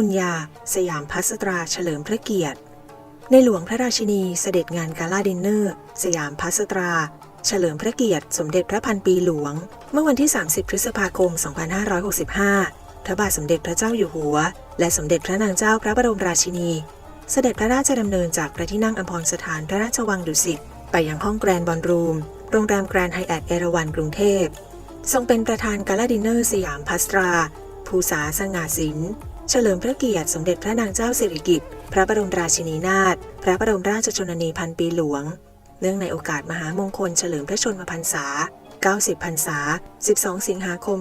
บุญญา สยามพัสตราเฉลิมพระเกียรติ ในหลวงพระราชินีเสด็จงานกาลาดินเนอร์ สยามพัสตรา เฉลิมพระเกียรติ สมเด็จพระพันปีหลวง เมื่อวันที่ 30 พฤษภาคม 2565 พระบาทสมเด็จพระเจ้าอยู่หัว และสมเด็จพระนางเจ้าพระบรมราชินี เสด็จพระราชดำเนินจากพระที่นั่งอัมพรสถานพระราชวังดุสิตไปยังห้องแกรนด์บอลรูม โรงแรมแกรนด์ไฮแอทเอราวันกรุงเทพ ทรงเป็นประธานกาลาดินเนอร์สยามพัสตรา ภูษาสง่าสิน เฉลิมพระเกียรติสมเด็จพระนางเจ้าสิริกิติ์พระบรมราชินีนาถพระบรมราชชนนีพันปีหลวง เนื่องในโอกาสมหามงคลเฉลิมพระชนมพรรษา 90 พรรษา 12 สิงหาคม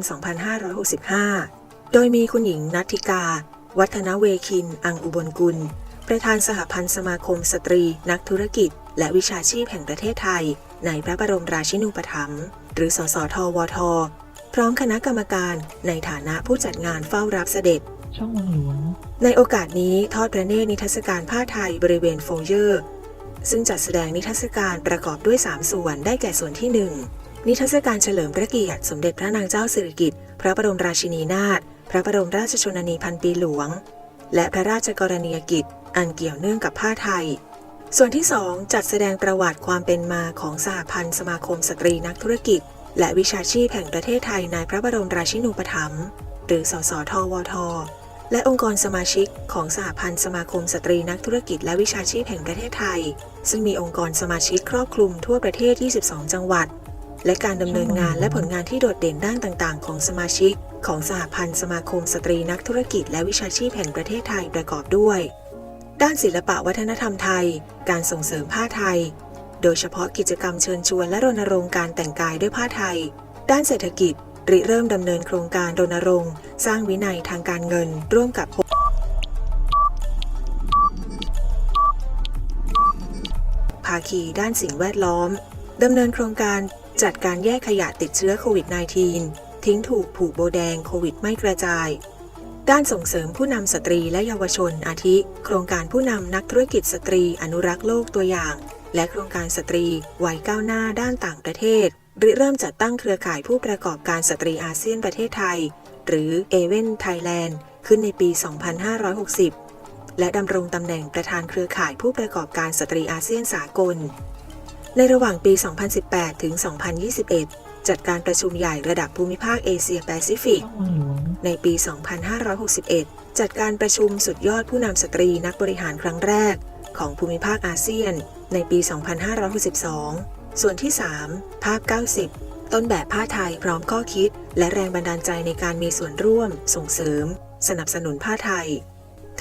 2565 โดยมีคุณหญิงนัทิกา วัฒนเวคิน อังอุบลกุล ประธานสหพันธ์สมาคมสตรี นักธุรกิจ และวิชาชีพแห่งประเทศไทย ในพระบรมราชินูปถัมภ์หรือสสทวท พร้อมคณะกรรมการในฐานะผู้จัดงานเฝ้ารับเสด็จ ช่องวังหลวง ในโอกาสนี้ทอดพระเนตรนิทรรศการผ้าไทยบริเวณโฟเยอร์ ซึ่งจัดแสดงนิทรรศการประกอบด้วย 3 ส่วนได้แก่ส่วนที่ 1 นิทรรศการเฉลิมพระเกียรติสมเด็จพระนางเจ้าสิริกิติ์พระบรมราชินีนาถพระบรมราชชนนีพันปีหลวง และพระราชกรณียกิจ อันเกี่ยวเนื่องกับผ้าไทย ส่วนที่ 2 จัดแสดงประวัติความเป็นมาของสหพันธ์สมาคมสตรีนักธุรกิจ และวิชาชีพแห่งประเทศไทยในพระบรมราชินูปถัมภ์หรือสสทวท และองค์กรสมาชิกของสหพันธ์สมาคมสตรีนักธุรกิจและวิชาชีพแห่งประเทศไทย ซึ่งมีองค์กรสมาชิกครอบคลุมทั่วประเทศ 22 จังหวัด และการดำเนินงานและผลงานที่โดดเด่นด้านต่าง ๆ ของสมาชิก ของสหพันธ์สมาคมสตรีนักธุรกิจและวิชาชีพแห่งประเทศไทยประกอบด้วย ด้านศิลปะวัฒนธรรมไทย การส่งเสริมผ้าไทย โดยเฉพาะกิจกรรมเชิญชวนและรณรงค์การแต่งกายด้วยผ้าไทย ด้านเศรษฐกิจ ริเริ่มดำเนินโครงการรณรงค์สร้างวินัยทางการเงิน ร่วมกับภาคีด้านสิ่งแวดล้อมดำเนินโครงการจัดการแยกขยะติดเชื้อโควิด -19 ทิ้งถูกผูกโบแดงโควิดไม่กระจาย ด้านส่งเสริมผู้นำสตรีและเยาวชนอาทิ โครงการผู้นำนักธุรกิจสตรีอนุรักษ์โลกตัวอย่าง และโครงการสตรีวัยก้าวหน้าด้านต่างประเทศ ริเริ่มจัดตั้งเครือข่ายผู้ประกอบการสตรีอาเซียนประเทศไทย หรือเอเวนไทยแลนด์ขึ้นในปี 2560 และดำรงตำแหน่งประธานเครือข่ายผู้ประกอบการสตรีอาเซียนสากล ในระหว่างปี 2018 ถึง 2021 จัดการประชุมใหญ่ระดับภูมิภาคเอเชียแปซิฟิก ในปี 2561 จัดการประชุมสุดยอดผู้นำสตรีนักบริหารครั้งแรก ของภูมิภาคอาเซียน ในปี 2562 ส่วนที่ 3 ภาพ 90 ต้นแบบผ้าไทยพร้อมข้อคิด และแรงบันดาลใจในการมีส่วนร่วม ส่งเสริม สนับสนุนผ้าไทย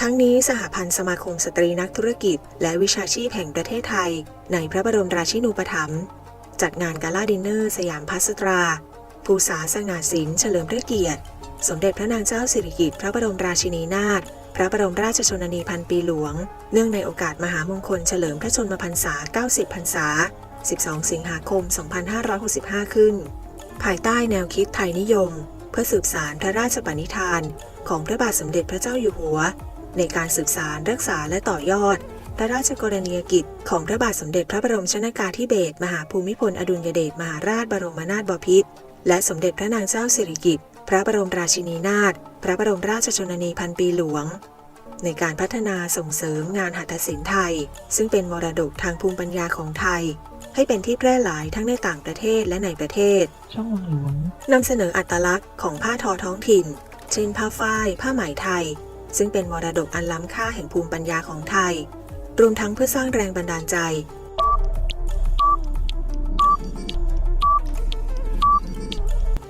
ทั้งนี้สหพันธ์สมาคมสตรีนักธุรกิจ และวิชาชีพแห่งประเทศไทย ในพระบรมราชินูปถัมภ์จัดงานกาลาดินเนอร์ สยามพัสตราภูษาสง่าสินเฉลิมพระเกียรติ สมเด็จพระนางเจ้าสิริกิติ์พระบรมราชินีนาถพระบรมราชชนนีพันปีหลวง เนื่องในโอกาสมหามงคลเฉลิมพระชนมพรรษา 90 พรรษา 12 สิงหาคม 2565 ขึ้น ภายใต้แนวคิดไทยนิยม เพื่อสืบสารพระราชปณิธาน ของพระบาทสมเด็จพระเจ้าอยู่หัว ในการสืบสารรักษาและต่อยอด พระราชกรณียกิจ ของพระบาทสมเด็จพระบรมชนากาธิเบศรมหาภูมิพลอดุลยเดชมหาราชบรมนาถบพิตรและสมเด็จพระนางเจ้าสิริกิติ์พระบรมราชินีนาถพระบรมราชชนนีพันปีหลวง ในการพัฒนาส่งเสริมงานหัตถศิลป์ไทย ซึ่งเป็นมรดกทางภูมิปัญญาของไทย ให้เป็นที่แพร่หลายทั้งในต่างประเทศและในประเทศ ช่องวังหลวงนำเสนออัตลักษณ์ของผ้าทอท้องถิ่น เช่นผ้าฝ้าย ผ้าไหมไทย ซึ่งเป็นมรดกอันล้ำค่าแห่งภูมิปัญญาของไทย รวมทั้งเพื่อสร้างแรงบันดาลใจ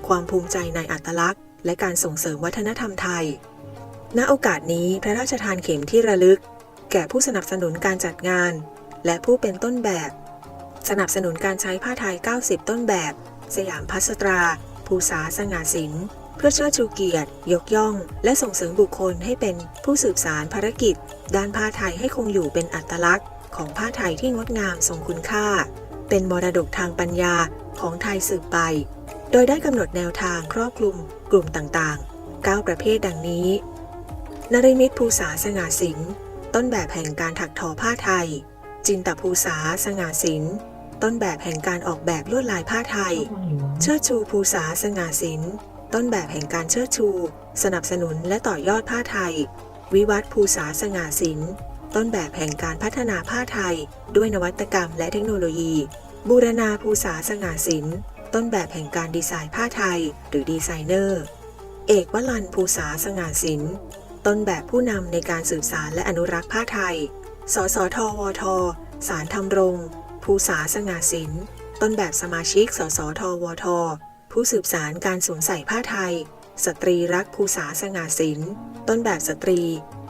ความภูมิใจในอัตลักษณ์ และการส่งเสริมวัฒนธรรมไทย ณ โอกาสนี้พระราชทานเข็มที่ระลึก แก่ผู้สนับสนุนการจัดงาน และผู้เป็นต้นแบบ สนับสนุนการใช้ผ้าไทย 90 ต้นแบบ สยามพัสตรา ภูษาสง่าสินเพื่อเชิดชูเกียรติ ยกย่อง และส่งเสริมบุคคลให้เป็นผู้สืบสารภารกิจ ด้านผ้าไทยให้คงอยู่เป็นอัตลักษณ์ ของผ้าไทยที่งดงามทรงคุณค่า เป็นมรดกทางปัญญาของไทยสืบไป โดยได้กำหนดแนวทางครอบคลุม กลุ่มต่างๆ 9 ประเภทดังนี้ นริมิตภูษาสง่าสินต้นแบบแห่งการถักทอผ้าไทย จินตภูษาสง่าสินต้นแบบแห่งการออกแบบลวดลายผ้าไทย เชิดชูภูษาสง่าสินต้นแบบแห่งการเชิดชู สนับสนุนและต่อยอดผ้าไทย วิวัฒน์ภูษาสง่าสินต้นแบบแห่งการพัฒนาผ้าไทย ด้วยนวัตกรรมและเทคโนโลยี บูรณาภูษาสง่าสินต้นแบบแห่งการดีไซน์ผ้าไทย หรือดีไซเนอร์ เอกวลันภูษาสง่าสินต้นแบบผู้นำในการสืบสารและอนุรักษ์ผ้าไทย สสทวท สารทำรมรงภูษาสง่าสินต้นแบบสมาชิก สสทวท ผู้สืบสารการสวมใส่ผ้าไทย สตรีรักภูษาสง่าสินต้นแบบสตรี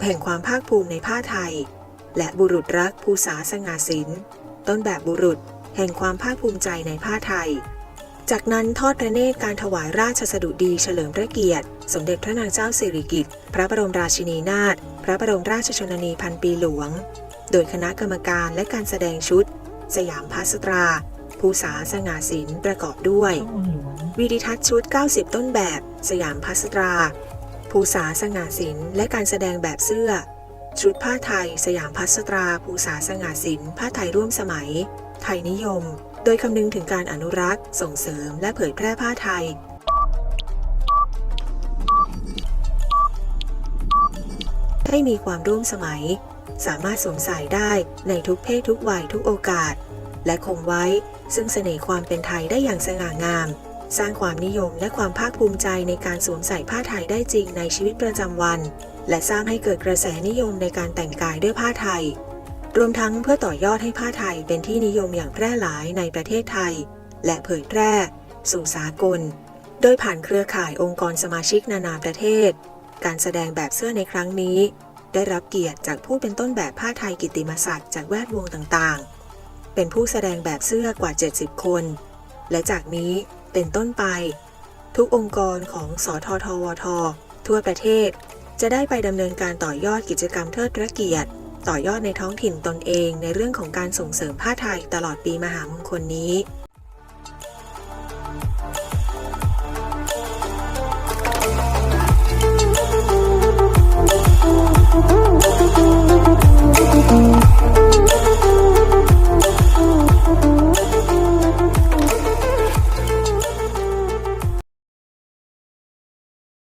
แห่งความภาคภูมิในผ้าไทย และบุรุษรักภูษาสง่าสินต้นแบบบุรุษแห่งความภาคภูมิใจในผ้าไทย จากนั้นทอดพระเนตรการถวายราชสดุดีเฉลิมพระเกียรติ สมเด็จพระนางเจ้าสิริกิติ์ พระบรมราชินีนาถ พระบรมราชชนนีพันปีหลวง โดยคณะกรรมการและการแสดงชุด สยามพัสตรา ภูษาสง่าสินประกอบด้วย วิดิทัศน์ชุด 90 ต้นแบบ สยามพัสตรา ภูษาสง่าสินและการแสดงแบบเสื้อ ชุดผ้าไทย สยามพัสตรา ภูษาสง่าสินผ้าไทยร่วมสมัย ไทยนิยม โดยคำนึงถึงการอนุรักษ์ ส่งเสริม และเผยแพร่ผ้าไทยให้มีความร่วมสมัย สามารถสวมใส่ได้ในทุกเพศทุกวัยทุกโอกาส และคงไว้ซึ่งเสน่ห์ความเป็นไทยได้อย่างสง่างาม สร้างความนิยมและความภาคภูมิใจในการสวมใส่ผ้าไทยได้จริงในชีวิตประจำวัน และสร้างให้เกิดกระแสนิยมในการแต่งกายด้วยผ้าไทย รวมทั้งเพื่อต่อยอดให้ผ้าไทยเป็นที่นิยมอย่างแพร่หลายในประเทศไทย และเผยแพร่ สู่สากล โดยผ่านเครือข่ายองค์กรสมาชิกนานาประเทศ การแสดงแบบเสื้อในครั้งนี้ ได้รับเกียรติจากผู้เป็นต้นแบบผ้าไทยกิตติมศักดิ์จากแวดวงต่างๆ เป็นผู้แสดงแบบเสื้อกว่า 70 คน และจากนี้เป็นต้นไป ทุกองค์กรของสททวท ทั่วประเทศ จะได้ไปดำเนินการต่อยอดกิจกรรมเทิดพระเกียรติ ต่อยอดในท้องถิ่นตนเองในเรื่องของการส่งเสริมผ้าไทยตลอดปีมหามงคลนี้